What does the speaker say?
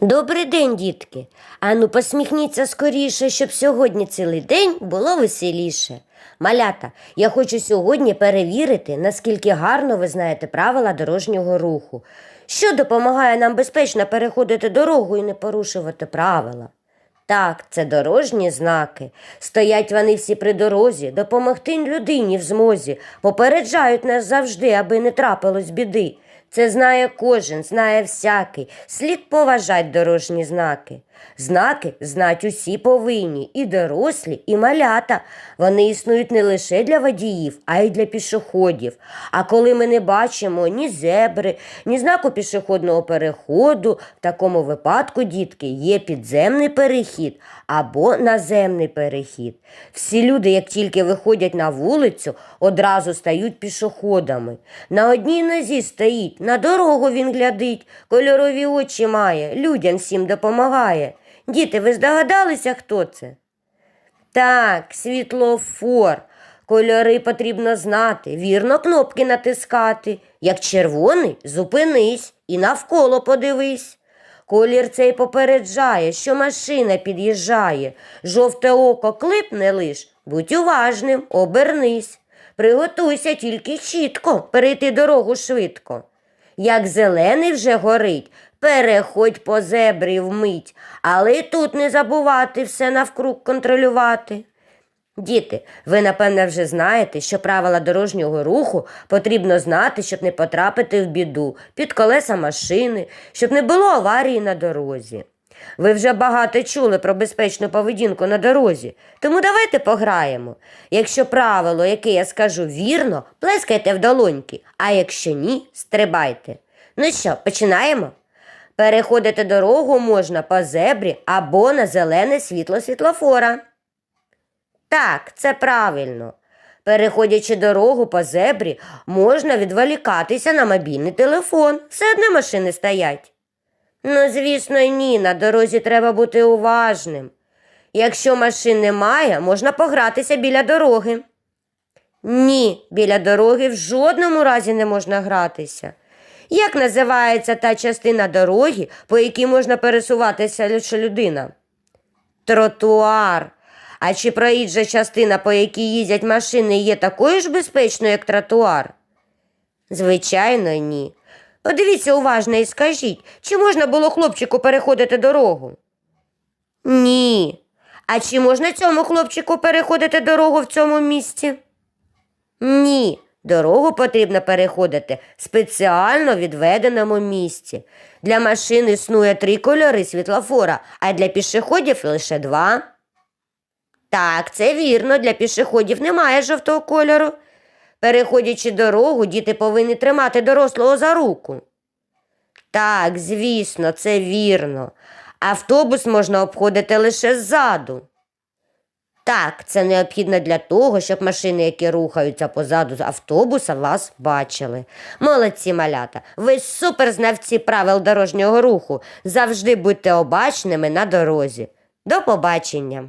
Добрий день, дітки. Ану, посміхніться скоріше, щоб сьогодні цілий день було веселіше. Малята, я хочу сьогодні перевірити, наскільки гарно ви знаєте правила дорожнього руху, що допомагає нам безпечно переходити дорогу і не порушувати правила. Так, це дорожні знаки. Стоять вони всі при дорозі, допомогти людині в змозі, попереджають нас завжди, аби не трапилось біди. Це знає кожен, знає всякий. Слід поважать дорожні знаки. Знаки знать усі повинні, і дорослі, і малята. Вони існують не лише для водіїв, а й для пішоходів. А коли ми не бачимо ні зебри, ні знаку пішохідного переходу, в такому випадку, дітки, є підземний перехід або наземний перехід. Всі люди, як тільки виходять на вулицю, одразу стають пішоходами. На одній нозі стоїть, на дорогу він глядить, кольорові очі має, людям всім допомагає. Діти, ви здогадалися, хто це? Так, світлофор. Кольори потрібно знати, вірно кнопки натискати. Як червоний, зупинись і навколо подивись. Колір цей попереджає, що машина під'їжджає. Жовте око клипне лиш, будь уважним, обернись. Приготуйся тільки чітко, перейти дорогу швидко. Як зелений вже горить, переходь по зебрі вмить, але й тут не забувати все навкруг контролювати. Діти, ви напевне вже знаєте, що правила дорожнього руху потрібно знати, щоб не потрапити в біду під колеса машини, щоб не було аварії на дорозі. Ви вже багато чули про безпечну поведінку на дорозі, тому давайте пограємо. Якщо правило, яке я скажу вірно, плескайте в долоньки, а якщо ні, стрибайте. Ну що, починаємо? Переходити дорогу можна по зебрі або на зелене світло світлофора. Так, це правильно. Переходячи дорогу по зебрі, можна відволікатися на мобільний телефон. Все одно машини стоять. Ну, звісно, ні, на дорозі треба бути уважним. Якщо машин немає, можна погратися біля дороги. Ні, біля дороги в жодному разі не можна гратися. Як називається та частина дороги, по якій можна пересуватися лише людина? Тротуар. А чи проїжджа частина, по якій їздять машини, є такою ж безпечною, як тротуар? Звичайно, ні. Подивіться уважно і скажіть, чи можна було хлопчику переходити дорогу? Ні. А чи можна цьому хлопчику переходити дорогу в цьому місці? Ні. Дорогу потрібно переходити в спеціально відведеному місці. Для машин існує три кольори світлофора, а для пішоходів лише два. Так, це вірно, для пішоходів немає жовтого кольору. Переходячи дорогу, діти повинні тримати дорослого за руку. Так, звісно, це вірно. Автобус можна обходити лише ззаду. Так, це необхідно для того, щоб машини, які рухаються позаду автобуса, вас бачили. Молодці малята, ви суперзнавці правил дорожнього руху. Завжди будьте обачними на дорозі. До побачення!